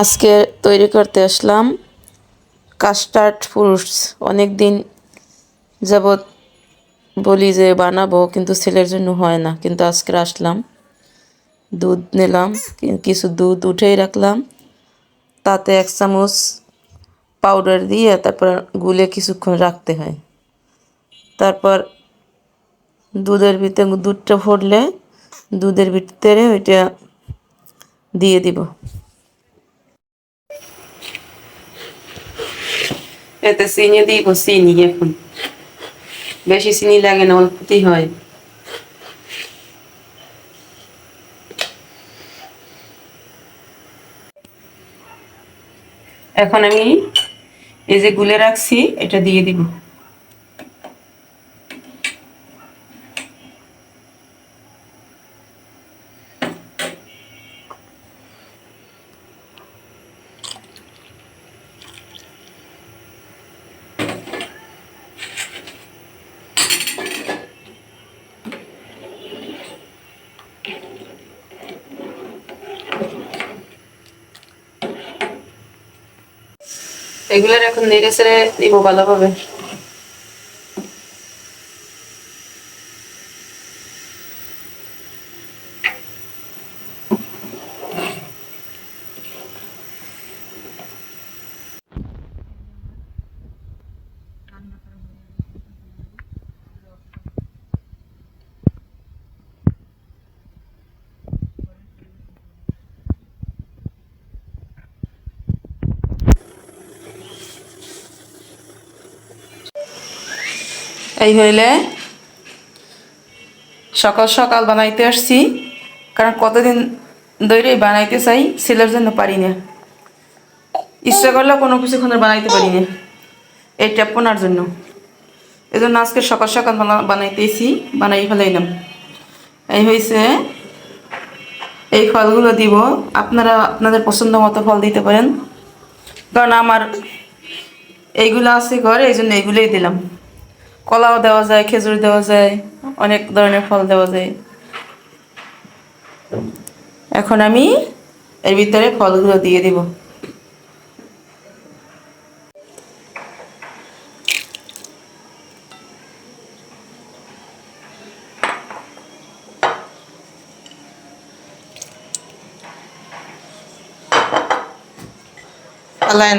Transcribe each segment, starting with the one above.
আজকে তৈরি করতে আসলাম কাস্টার্ড ফ্রুটস। অনেক দিন যাবৎ বলি যে বানাবো, কিন্তু ছেলের জন্য হয় না। কিন্তু আজকে আসলাম, দুধ নিলাম কিছু দুধ উঠেই রাখলাম। তাতে এক চামচ পাউডার দিয়ে তারপর গুলে কিছুক্ষণ রাখতে হয়। তারপর দুধের ভিতরে দুধটা ফুটলে দুধের ভিতরে ওইটা দিয়ে দিব। এতে চিনি দিব চিনি এখন বেশি চিনি লাগে না অল্পতেই হয় এখন আমি এই যে গুলে রাখছি এটা দিয়ে দিব এগুলোর এখন নেড়ে সেড়ে দিব ভালোভাবে। এই হইলে সকাল সকাল বানাইতে আসছি, কারণ কতদিন ধরে বানাইতে চাই ছেলের জন্য পারি না। ইচ্ছা করলে কোনো কিছু কোনো বানাইতে পারি না, এইটা পোনার জন্য। এই জন্য আজকে সকাল সকাল বানা- বানাইতেছি, বানাই ফেলাইলাম। এই হয়েছে এই ফলগুলো দিব, আপনারা আপনাদের পছন্দ মতো ফল দিতে পারেন। কারণ আমার এইগুলো আছে ঘরে এই জন্য এইগুলোই দিলাম। কলাও দেওয়া যায়, খেজুর দেওয়া যায়, অনেক ধরনের ফল দেওয়া যায়। এখন আমি এর ভিতরে ফলগুলো দিয়ে দিব।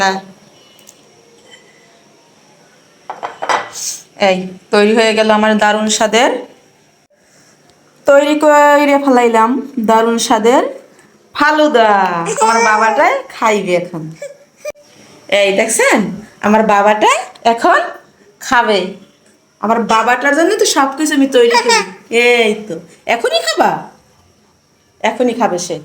না। এই, তৈরি হয়ে গেল আমার দারুণ স্বাদের। তৈরি করে ফেলাইলাম দারুণ স্বাদের ফালুদা। আমার বাবাটাই খাইবে এখন। এই, দেখছেন? আমার বাবাটা এখন খাবে। আমার বাবাটার জন্য তো সব কিছু আমি তৈরি করি। এই তো, এখনই খাবা? এখনই খাবে সে।